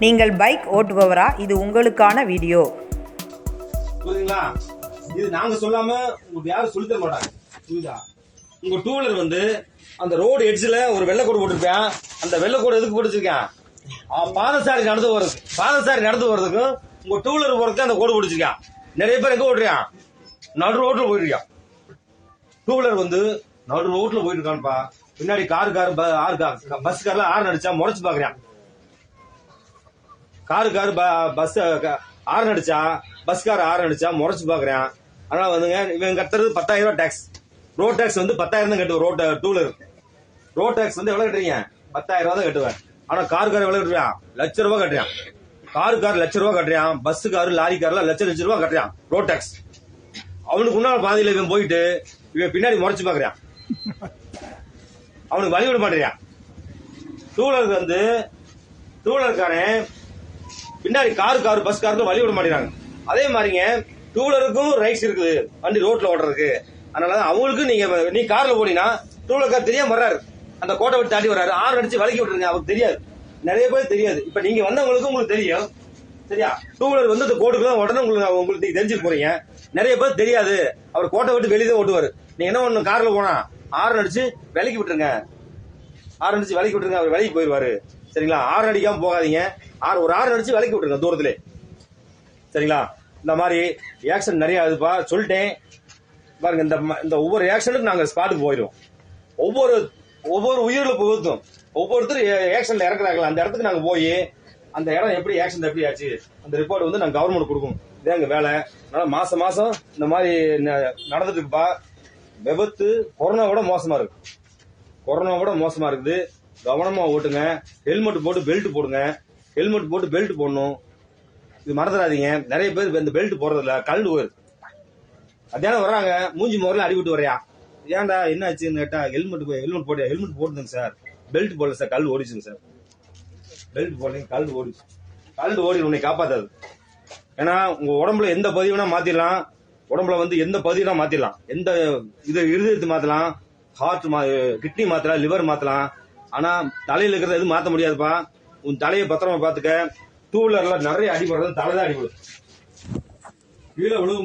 நீங்கள் பைக் ஓட்டுபவரா? இது உங்களுக்கான வீடியோ. புரியுதுங்களா? இது நாங்க சொல்லாம உங்களுக்கு யாரும் சொல்லி தர மாட்டாங்க. புரியுதா? உங்க டூ வீலர் வந்து அந்த ரோடு எட்ஜில் ஒரு வெள்ளைக்கோடு போட்டிருப்பேன். அந்த வெள்ளைக்கோடு எதுக்கு பிடிச்சிருக்கேன் பாதசாரி நடந்து போறதுக்கு பாதசாரி நடந்து போறதுக்கும் உங்க டூ வீலர் போறதுக்கு அந்த கோடு பிடிச்சிருக்கேன் நிறைய பேர் எங்க ஓட்டுறியான் நடு ரோட்ல போயிருக்கான் டூ வீலர் வந்து நடு ரோட்ல போயிட்டு இருக்கான்ப்பா. பின்னாடி கார் கார் ப- ஆறு கார் பஸ் கார்ல ஆறு அடிச்சா முறைச்சு பாக்குறேன் காரு காரு பஸ் ஆரன் அடிச்சா பஸ் கார் ஆரன் அடிச்சா முறைச்சு பாக்குறேன். அதனால வந்துங்க இவன் கட்டுறது பத்தாயிரம் ரூபாய் டாக்ஸ் ரோட் டாக்ஸ் வந்து பத்தாயிரம் தான் கட்டுவேன் ரோட் டூலர் ரோட் டாக்ஸ் வந்து எவ்வளவு கட்டுறீங்க? பத்தாயிரம் ரூபாய் தான் கட்டுவேன். ஆனா கார் கார் எவ்வளவு கட்டுறான் லட்ச ரூபாய் கட்டுறான். காரு கார் லட்ச ரூபாய் கட்டுறான் பஸ் காரு லாரி கார்லாம் லட்ச லட்ச ரூபாய் கட்டுறான் ரோட் டாக்ஸ் அவனுக்கு முன்னால பாதையில இவன் போயிட்டு இவன் பின்னாடி முறைச்சு பாக்குறான். அவனுக்கு வழிபட விட மாட்டேறான். டூலருக்கு வந்து டூலர்காரன் பின்னாடி கார் கார் பஸ் காருக்கு வழி விட மாட்டேங்கிறாங்க. அதே மாதிரிங்க டூ வீலருக்கும் ரைட்ஸ் இருக்குது. வண்டி ரோட்ல ஓடுறதுக்கு அதனால அவங்களுக்கு நீங்க நீ கார்ல போனீங்கன்னா டூ வீலர் கார் தெரியாம வர்றாரு. அந்த கோட்டை விட்டு தாண்டி வர்றாரு. ஆறு அடிச்சு வழக்கி விட்டுருங்க அவருக்கு தெரியாது. நிறைய பேர் தெரியாது. இப்ப நீங்க வந்தவங்களுக்கு உங்களுக்கு தெரியும். சரியா? டூ வீலர் வந்து அந்த கோட்டுக்கு தான் உடனே உங்களுக்கு உங்களுக்கு நீங்க தெரிஞ்சுக்க போறீங்க. நிறைய பேர் தெரியாது. அவர் கோட்டை விட்டு வெளியே தான் ஓட்டுவாரு. நீங்க என்ன ஒண்ணு கார்ல போனா? ஆறு அடிச்சு விலக்கி விட்டுருங்க. ஆறு அடிச்சு விலக்கி விட்டுருங்க அவர் விலைக்கு போயிடுவாரு. சரிங்களா? ஆறு அடிக்காம போகாதீங்க. ஆறு ஒரு ஆறு அடிச்சு விலக்கி விட்டுருங்க தூரத்திலே. சரிங்களா? இந்த மாதிரி ஆக்ஷன் நிறைய அதுப்பா சொல்லிட்டேன். பாருங்க இந்த ம- இந்த ஒவ்வொரு ரியாக்ஷனுக்கு நாங்க ஸ்பாட்டுக்கு போயிடுவோம். ஒவ்வொரு ஒவ்வொரு உயிரில் புகுத்தும். ஒவ்வொருத்தரும் ஆக்ஷன்ல இறக்குறாங்களா? அந்த இடத்துக்கு நாங்க போய் அந்த இடம் எப்படி ஆக்ஷன் எப்படி ஆச்சு? அந்த ரிப்போர்ட் வந்து நாங்க கவர்மெண்ட் கொடுக்கணும். இதே எங்க வேலை. அதனால மாசம் மாசம் இந்த மாதிரி ந- நடந்துட்டு இருக்குப்பா. விபத்து கொரோனா விட மோசமா இருக்கு. கொரோனா விட மோசமா இருக்குது. கவனமா ஓட்டுங்க. ஹெல்மெட் போட்டு பெல்ட் போடுங்க. ஹெல்மெட் போட்டு பெல்ட் போடணும். இது மறந்துடாதீங்க. நிறைய பேர் இந்த பெல்ட் போடுறதில்ல. கல்டு போயிருக்கு மத்தியானம் வர்றாங்க. மூஞ்சி முறையில அடிவிட்டு வரையா ஏன்டா என்ன ஆச்சுன்னு கேட்டா ஹெல்மெட் ஹெல்மெட் போட்டு ஹெல்மெட் போட்டுங்க சார். பெல்ட் போடல சார். கல் ஓடிச்சுங்க சார். பெல்ட் போடலைங்க கல் ஓடிச்சு. கல் ஓடி உன்னை காப்பாத்தாது. ஏன்னா உங்க உடம்புல எந்த பதிவுனா மாத்திடலாம் உடம்புல வந்து எந்த பதிவுனா மாத்திடலாம் எந்த இது இருதயத்தை மாத்தலாம். ஹார்ட் கிட்னி மாத்தலாம் லிவர் மாத்தலாம். ஆனா தலையில இருக்கிறத எதுவும் மாத்த முடியாதுப்பா. உன் தலையை பத்திரமா பாத்துக்க டூ வீலர்ல நிறைய அடிபடுறது தலைதான் அடிபடும் கீழே விழுகும்